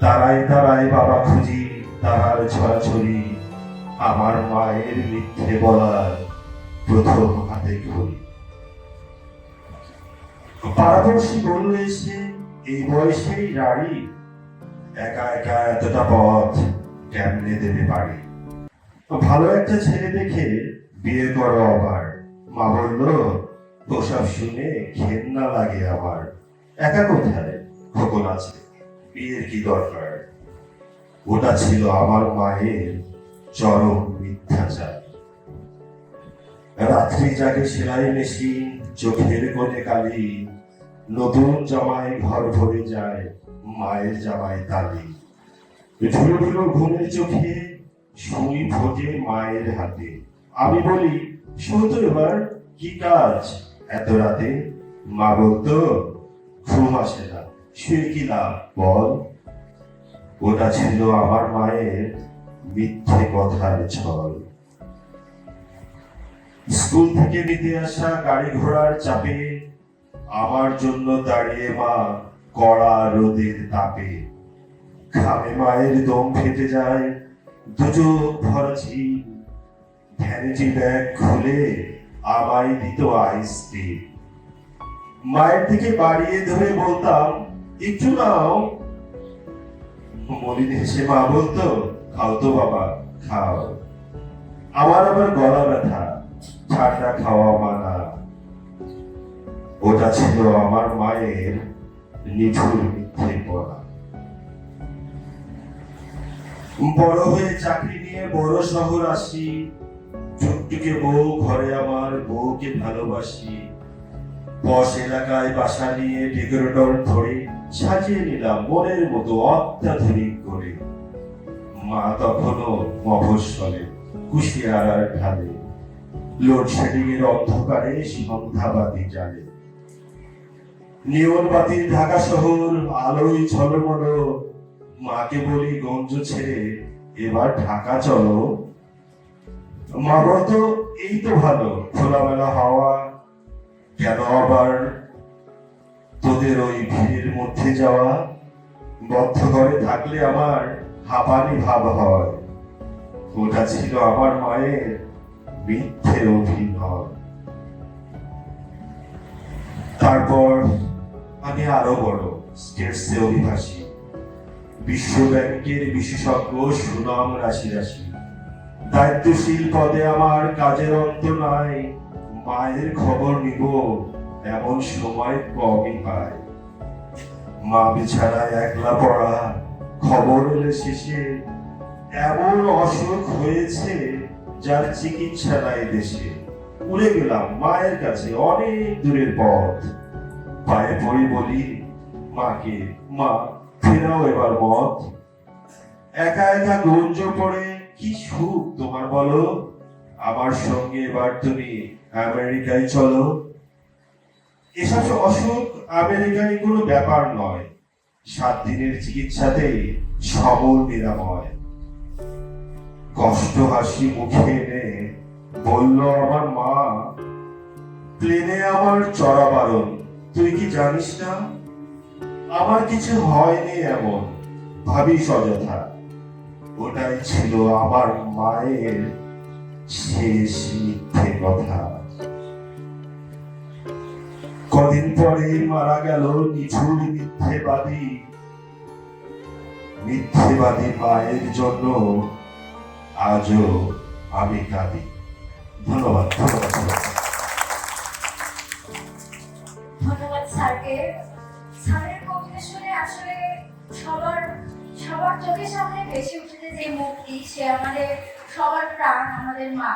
তারাই তারাই বাবা খুঁজি তাহার ছড়াছড়ি আমার মায়ের মিথ্যে বলার প্রথম হাতে ঘড়ি পাড়াপড়শি বলল এসে এই বয়সেই রাড়ি একা একা এতটা পথ কেমনে দেবে বাড়ি? ভালো একটা ছেলে দেখে বিয়ে করো আবার। মা বলল ওসব শুনে ঘেন্না লাগে আমার। একা কোথায়? খোকন আছে। বিয়ের কি দরকার? ওটা ছিল আমার মায়ের চরম মিথ্যাচার। রাত্রি জাগে সেলাই মেশিন, চোখের কোণে কালি, নতুন জামাই ঘর ভরে যায় মায়ের জামাই তালি। ধুলো ধুলো ঘুমের চোখে শুনি ভোজে মায়ের হাতে। আমি বলি শুনতো এবার, কি কাজ? এত রাতে মা বলতো ঘুম আসে না। শুয়ে কি লাভ বল? ওটা ছিল আমার মায়ের মিথ্যে কথার ছল। স্কুল থেকে নিতে আসা গাড়ি ঘোড়ার চাপে আমার জন্য দাঁড়িয়ে মা কড়া রোদের তাপে। ঘামে মায়ের দম ফেটে যায় দুচোখ ভরা ঝিল। ভ্যানিটি ব্যাগ খুলে আমায় দিত আইসক্রিম। মায়ের থেকে বাড়িয়ে ধরে বলতাম একটু নাও। মলিন হেসে মা বলতো, খাও তো বাবা, খাও। আমার আবার গলা ব্যথা ঠান্ডা খাওয়া মানা। ওটা ছিল আমার মায়ের নিঠুর মিথ্যে পড়া বড় হয়ে চাকরি নিয়ে বড় শহর আসি টুকটুকে বউ ঘরে আমার, বউকে ভালোবাসি। পশ এলাকায় বাসা নিয়ে ডেকোরেটর ধরে সাজিয়ে নিলাম মনের মতো অত্যাধুনিক করে মা তখনও মফস্বলে, কুশিয়ারার ঢালে। লোডশেডিং এর অন্ধকারে সন্ধ্যাবাতি জালে। নিয়ন বাতির ঢাকা শহর, আলোয় ঝলমল। মাকে বলি, গঞ্জ ছেড়ে এবার ঢাকা চলো। মা বলতো, এই তো ভালো, খোলামেলা হাওয়া কেন আবার তোদের ওই ভিড়ের মধ্যে যাওয়া বদ্ধ ঘরে থাকলে আমার হাঁপানি ভাব হয়। ওটা ছিল আমার মায়ের মিথ্যে অভিনয়। তারপর আমি আরও বড় স্টেটসে অভিবাসী। বিশ্ব ব্যাংকের বিশেষজ্ঞ সুনাম রাশি রাশি। দায়িত্বশীল পদে আমার কাজের অন্ত নাই। মায়ের খবর নিব, এমন সময় কমই পায়। মা বিছানায় একলা পড়া, খবর এলে শেষে এমন অসুখ হয়েছে যার চিকিৎসা নাই দেশে। উড়ে গেলাম মায়ের কাছে অনেক দূরের পথ। পায়ে পড়ে বলি, মাকে, মা, ফেরাও এবার মত একা একা গঞ্জ পড়ে, কি সুখ তোমার বলো? আমার সঙ্গে এবার তুমি আমেরিকায় চলো। এসব অসুখ আমেরিকায় কোনো ব্যাপার নয়। সাত দিনের চিকিৎসাতেই সবল নিরাময়। কষ্ট হাসি মুখে এনে বলল আমার মা, প্লেনে আমার চড়া বারণ। তুই কি জানিস না? আমার কিছু হয়নি এমন। ভাবিস অযথা ওটাই ছিল আমার মায়ের শেষ মিথ্যে কথা। কদিন পরে মারা গেল নিঠুর মিথ্যেবাদী। মিথ্যেবাদী মায়ের জন্য আজও আমি কাঁদি। ধন্যবাদ ধন্যবাদ সবার চোখের সামনে ভেসে উঠেছে যে মুক্তি সে আমাদের সবার প্রাণ, আমাদের মা।